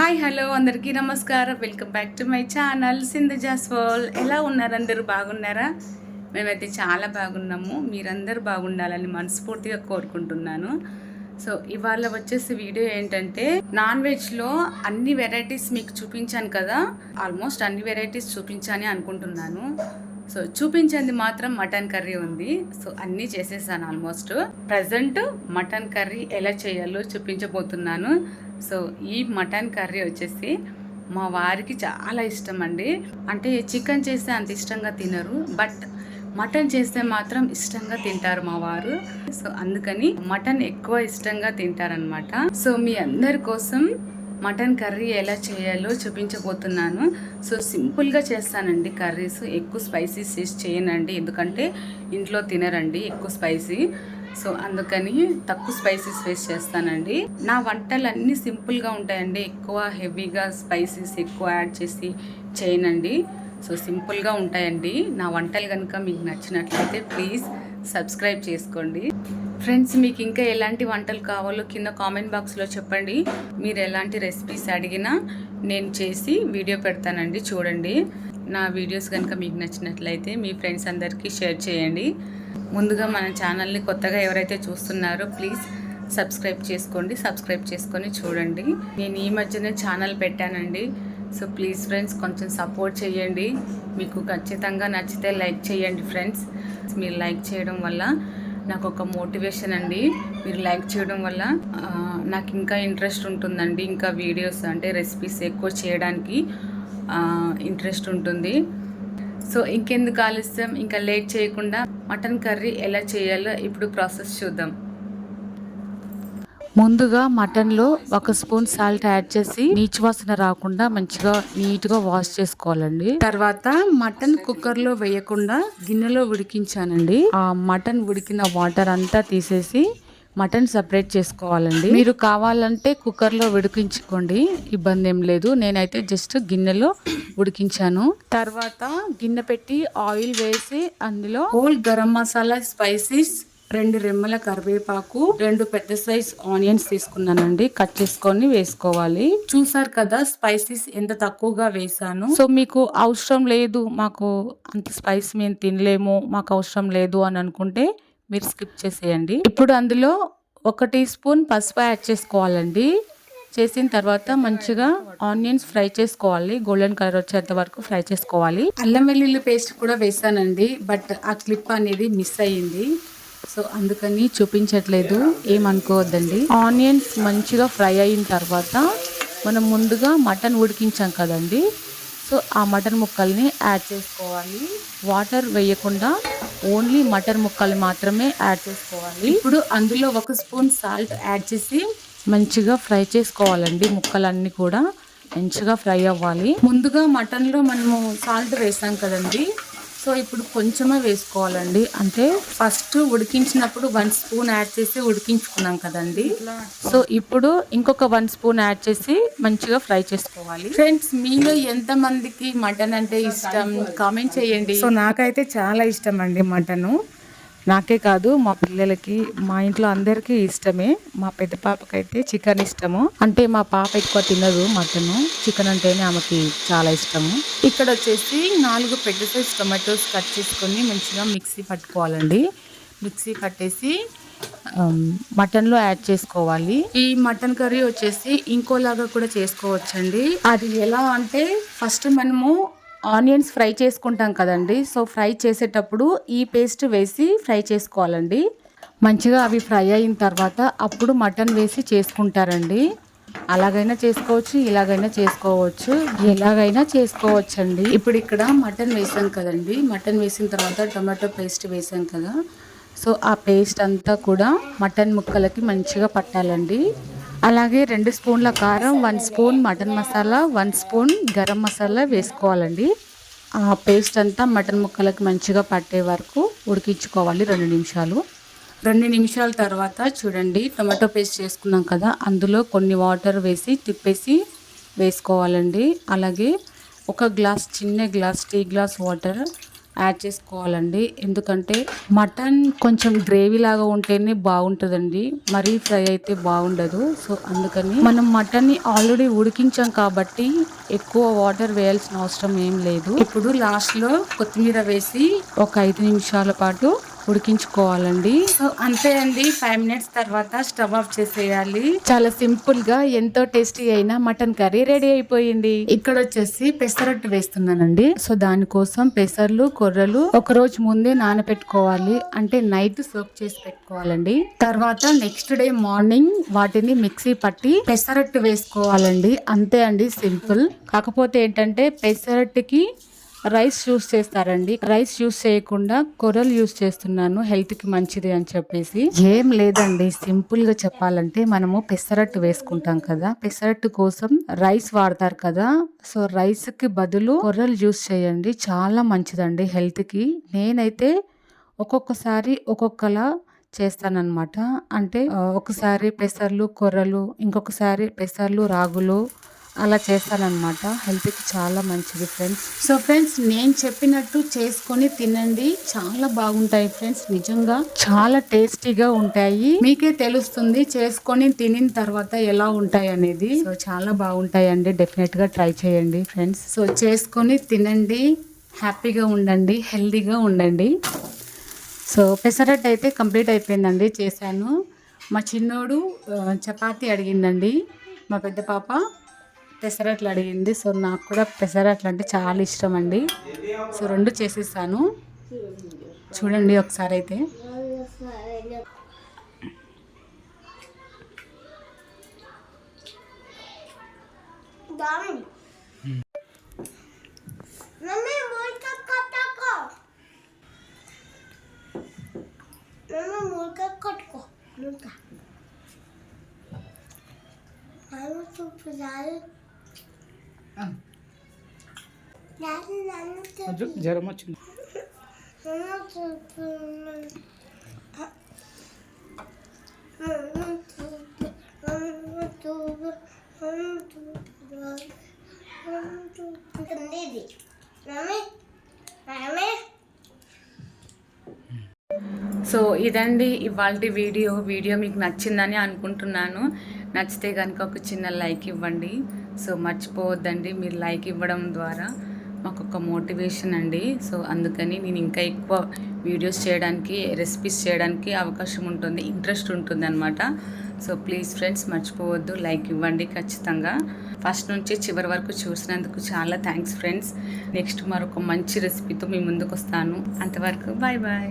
Hi hello అందరికీ నమస్కారం. Welcome back to my channel Sindhu Jaswal ఎలా ఉన్నారు అందరూ? బాగున్నారా? మేమైతే చాలా బాగున్నాము. మీరందరూ బాగుండాలని మనస్ఫూర్తిగా కోరుకుంటున్నాను. సో ఇవాళ వచ్చేసి వీడియో ఏంటంటే నాన్ వెజ్లో అన్ని వెరైటీస్ మీకు చూపించాను కదా. ఆల్మోస్ట్ అన్ని వెరైటీస్ చూపించాని అనుకుంటున్నాను. సో చూపించింది మాత్రం మటన్ కర్రీ ఉంది. సో అన్నీ చేసేసాను ఆల్మోస్ట్. ప్రజెంట్ మటన్ కర్రీ ఎలా చేయాలో చూపించబోతున్నాను. సో ఈ మటన్ కర్రీ వచ్చేసి మా వారికి చాలా ఇష్టం అండి. అంటే చికెన్ చేస్తే అంత ఇష్టంగా తినరు బట్ మటన్ చేస్తే మాత్రం ఇష్టంగా తింటారు మా వారు. సో అందుకని మటన్ ఎక్కువ ఇష్టంగా తింటారనమాట సో మీ అందరి కోసం మటన్ కర్రీ ఎలా చేయాలో చూపించబోతున్నాను. సో సింపుల్గా చేస్తానండి కర్రీస్. ఎక్కువ స్పైసీస్ చేసి చేయనండి. ఎందుకంటే ఇంట్లో తినరండి ఎక్కువ స్పైసీ. సో అందుకని తక్కువ స్పైసీస్ వేస్ట్ చేస్తానండి. నా వంటలు అన్నీ సింపుల్గా ఉంటాయండి. ఎక్కువ హెవీగా స్పైసీస్ ఎక్కువ యాడ్ చేసి చేయనండి. సో సింపుల్గా ఉంటాయండి. నా వంటలు కనుక మీకు నచ్చినట్లయితే ప్లీజ్ సబ్స్క్రైబ్ చేసుకోండి. ఫ్రెండ్స్ మీకు ఇంకా ఎలాంటి వంటలు కావాలో కింద కామెంట్ బాక్స్లో చెప్పండి. మీరు ఎలాంటి రెసిపీస్ అడిగినా నేను చేసి వీడియో పెడతానండి చూడండి. నా వీడియోస్ కనుక మీకు నచ్చినట్లయితే మీ ఫ్రెండ్స్ అందరికీ షేర్ చేయండి. ముందుగా మన ఛానల్ని కొత్తగా ఎవరైతే చూస్తున్నారో ప్లీజ్ సబ్స్క్రైబ్ చేసుకోండి. సబ్స్క్రైబ్ చేసుకొని చూడండి. నేను ఈ మధ్యనే ఛానల్ పెట్టానండి. సో ప్లీజ్ ఫ్రెండ్స్ కొంచెం సపోర్ట్ చేయండి. మీకు ఖచ్చితంగా నచ్చితే లైక్ చేయండి ఫ్రెండ్స్. మీరు లైక్ చేయడం వల్ల నాకు ఒక మోటివేషన్ అండి. మీరు లైక్ చేయడం వల్ల నాకు ఇంకా ఇంట్రెస్ట్ ఉంటుందండి ఇంకా వీడియోస్ అంటే రెసిపీస్ ఎక్కువ చేయడానికి ఇంట్రెస్ట్ ఉంటుంది. సో ఇంకెందుకు ఆలస్యం? ఇంకా లేట్ చేయకుండా మటన్ కర్రీ ఎలా చేయాలో ఇప్పుడు ప్రాసెస్ చూద్దాం. ముందుగా మటన్లో ఒక స్పూన్ సాల్ట్ యాడ్ చేసి నీచు వాసన రాకుండా మంచిగా నీట్గా వాష్ చేసుకోవాలండి. తర్వాత మటన్ కుక్కర్లో వేయకుండా గిన్నెలో ఉడికించానండి. ఆ మటన్ ఉడికిన వాటర్ అంతా తీసేసి మటన్ సపరేట్ చేసుకోవాలండి. మీరు కావాలంటే కుక్కర్లో ఉడికించుకోండి. ఇబ్బంది ఏం లేదు. నేనైతే జస్ట్ గిన్నెలో ఉడికించాను. తర్వాత గిన్నె పెట్టి ఆయిల్ వేసి అందులో హోల్ గరం మసాలా స్పైసీస్ రెండు రెమ్మల కరివేపాకు రెండు పెద్ద సైజ్ ఆనియన్స్ తీసుకున్నానండి. కట్ చేసుకొని వేసుకోవాలి. చూసారు కదా స్పైసీస్ ఎంత తక్కువగా వేసాను. సో మీకు అవసరం లేదు. మాకు అంత స్పైస్ మేము తినలేము. మాకు అవసరం లేదు అని అనుకుంటే మీరు స్కిప్ చేసేయండి. ఇప్పుడు అందులో ఒక టీ స్పూన్ పసుపు యాడ్ చేసుకోవాలండి. చేసిన తర్వాత మంచిగా ఆనియన్స్ ఫ్రై చేసుకోవాలి. గోల్డెన్ కలర్ వచ్చేంత వరకు ఫ్రై చేసుకోవాలి. అల్లం వెల్లుల్లి పేస్ట్ కూడా వేసానండి బట్ ఆ క్లిప్ అనేది మిస్ అయ్యింది. సో అందుకని చూపించట్లేదు. ఏమనుకోవద్దండి. ఆనియన్స్ మంచిగా ఫ్రై అయిన తర్వాత మనం ముందుగా మటన్ ఉడికించాం కదండి. సో ఆ మటన్ ముక్కల్ని యాడ్ చేసుకోవాలి. వాటర్ వేయకుండా ఓన్లీ మటన్ ముక్కలు మాత్రమే యాడ్ చేసుకోవాలి. ఇప్పుడు అందులో ఒక స్పూన్ సాల్ట్ యాడ్ చేసి మంచిగా ఫ్రై చేసుకోవాలండి ముక్కలన్నీ కూడా. మంచిగా ఫ్రై అవ్వాలి. ముందుగా మటన్లో మనము సాల్ట్ వేసాం కదండి. సో ఇప్పుడు కొంచెమే వేసుకోవాలండి. అంటే ఫస్ట్ ఉడికించినప్పుడు వన్ స్పూన్ యాడ్ చేసి ఉడికించుకున్నాం కదండి. సో ఇప్పుడు ఇంకొక వన్ స్పూన్ యాడ్ చేసి మంచిగా ఫ్రై చేసుకోవాలి. ఫ్రెండ్స్ మీలో ఎంత మందికి మటన్ అంటే ఇష్టం? కామెంట్ చేయండి. సో నాకైతే చాలా ఇష్టం అండి మటను. నాకే కాదు మా పిల్లలకి మా ఇంట్లో అందరికీ ఇష్టమే. మా పెద్ద పాపకైతే చికెన్ ఇష్టము. అంటే మా పాప ఎక్కువ తినదు మటను. చికెన్ అంటేనే ఆమెకి చాలా ఇష్టము. ఇక్కడ వచ్చేసి నాలుగు పెద్ద సైజ్ టొమాటోస్ కట్ చేసుకొని మంచిగా మిక్సీ పట్టుకోవాలండి. మిక్సీ పట్టేసి మటన్లో యాడ్ చేసుకోవాలి. ఈ మటన్ కర్రీ వచ్చేసి ఇంకోలాగా కూడా చేసుకోవచ్చండి. అది ఎలా అంటే ఫస్ట్ మనము ఆనియన్స్ ఫ్రై చేసుకుంటాం కదండి. సో ఫ్రై చేసేటప్పుడు ఈ పేస్ట్ వేసి ఫ్రై చేసుకోవాలండి. మంచిగా అవి ఫ్రై అయిన తర్వాత అప్పుడు మటన్ వేసి చేసుకుంటారండి. అలాగైనా చేసుకోవచ్చు ఇలాగైనా చేసుకోవచ్చు ఎలాగైనా చేసుకోవచ్చండి. ఇప్పుడు ఇక్కడ మటన్ వేసాం కదండి. మటన్ వేసిన తర్వాత టొమాటో పేస్ట్ వేసాం కదా. సో ఆ పేస్ట్ అంతా కూడా మటన్ ముక్కలకి మంచిగా పట్టాలండి. అలాగే రెండు స్పూన్ల కారం one spoon mutton masala one spoon garam masala వేసుకోవాలండి. ఆ పేస్ట్ అంతా మటన్ ముక్కలకి మంచిగా పట్టే వరకు ఉడికించుకోవాలి రెండు నిమిషాలు. రెండు నిమిషాల తర్వాత చూడండి టొమాటో పేస్ట్ చేసుకున్నాం కదా అందులో కొన్ని వాటర్ వేసి తిప్పేసి వేసుకోవాలండి. అలాగే ఒక గ్లాస్ చిన్న glass tea glass water add చేసుకోవాలండి. ఎందుకంటే మటన్ కొంచెం గ్రేవీ లాగా ఉంటేనే బాగుంటుందండి. మరీ ఫ్రై అయితే బాగుండదు. సో అందుకని మనం మటన్ని ఆల్రెడీ ఉడికించాం కాబట్టి ఎక్కువ వాటర్ వేయాల్సిన అవసరం ఏం లేదు. ఇప్పుడు లాస్ట్లో కొత్తిమీర వేసి ఒక ఐదు నిమిషాల పాటు ఉడికించుకోవాలండి. సో అంతే అండి. ఫైవ్ మినిట్స్ తర్వాత స్టవ్ ఆఫ్ చేసేయాలి. చాలా సింపుల్గా ఎంతో టేస్టీ అయిన మటన్ కర్రీ రెడీ అయిపోయింది. ఇక్కడ వచ్చేసి పెసరట్టు వేస్తున్నానండి. సో దానికోసం పెసర్లు కొర్రలు ఒక రోజు ముందే నానబెట్టుకోవాలి అంటే నైట్ సోక్ చేసి పెట్టుకోవాలండి. తర్వాత నెక్స్ట్ డే మార్నింగ్ వాటిని మిక్సీ పట్టి పెసరట్టు వేసుకోవాలండి. అంతే అండి సింపుల్. కాకపోతే ఏంటంటే పెసరట్టుకి రైస్ యూస్ చేస్తారండి. రైస్ యూస్ చేయకుండా కొరలు యూస్ చేస్తున్నాను. హెల్త్కి మంచిది అని చెప్పేసి. ఏం లేదండి. సింపుల్గా చెప్పాలంటే మనము పెసరట్టు వేసుకుంటాం కదా. పెసరట్టు కోసం రైస్ వాడతారు కదా. సో రైస్కి బదులు కొర్రలు యూస్ చేయండి. చాలా మంచిదండి హెల్త్కి. నేనైతే ఒక్కొక్కసారి ఒక్కొక్కలా చేస్తానన్నమాట. అంటే ఒకసారి పెసర్లు కొర్రలు ఇంకొకసారి పెసర్లు రాగులు అలా చేస్తానన్నమాట. హెల్త్కి చాలా మంచిది ఫ్రెండ్స్ సో ఫ్రెండ్స్ నేను చెప్పినట్టు చేసుకొని తినండి. చాలా బాగుంటాయి ఫ్రెండ్స్ నిజంగా. చాలా టేస్టీగా ఉంటాయి. మీకే తెలుస్తుంది చేసుకొని తినిన తర్వాత ఎలా ఉంటాయి అనేది. సో చాలా బాగుంటాయండి. డెఫినెట్గా ట్రై చేయండి ఫ్రెండ్స్ సో చేసుకొని తినండి. హ్యాపీగా ఉండండి. హెల్దీగా ఉండండి. సో పెసరట్ అయితే కంప్లీట్ అయిపోయిందండి. చేశాను. మా చిన్నోడు చపాతి చపాతీ అడిగిందండి. మా పెద్ద పాప పెసరట్లు అడిగింది. సో నాకు కూడా పెసరట్లు అంటే చాలా ఇష్టం అండి సో రెండు చేసిస్తాను చూడండి ఒకసారి అయితే. కట్టుకో Mami, muka kataku. సో ఇదండి ఇవాళ వీడియో. వీడియో మీకు నచ్చిందని అనుకుంటున్నాను. నచ్చితే కనుక ఒక చిన్న లైక్ ఇవ్వండి. సో మర్చిపోవద్దండి మీరు లైక్ ఇవ్వడం ద్వారా మాకు ఒక మోటివేషన్ అండి. సో అందుకని నేను ఇంకా ఎక్కువ వీడియోస్ చేయడానికి రెసిపీస్ చేయడానికి అవకాశం ఉంటుంది ఇంట్రెస్ట్ ఉంటుంది అనమాట సో ప్లీజ్ ఫ్రెండ్స్ మర్చిపోవద్దు లైక్ ఇవ్వండి ఖచ్చితంగా. ఫస్ట్ నుంచి చివరి వరకు చూసినందుకు చాలా థ్యాంక్స్ ఫ్రెండ్స్. నెక్స్ట్ మరొక మంచి రెసిపీతో మీ ముందుకు వస్తాను అంతవరకు బాయ్ బాయ్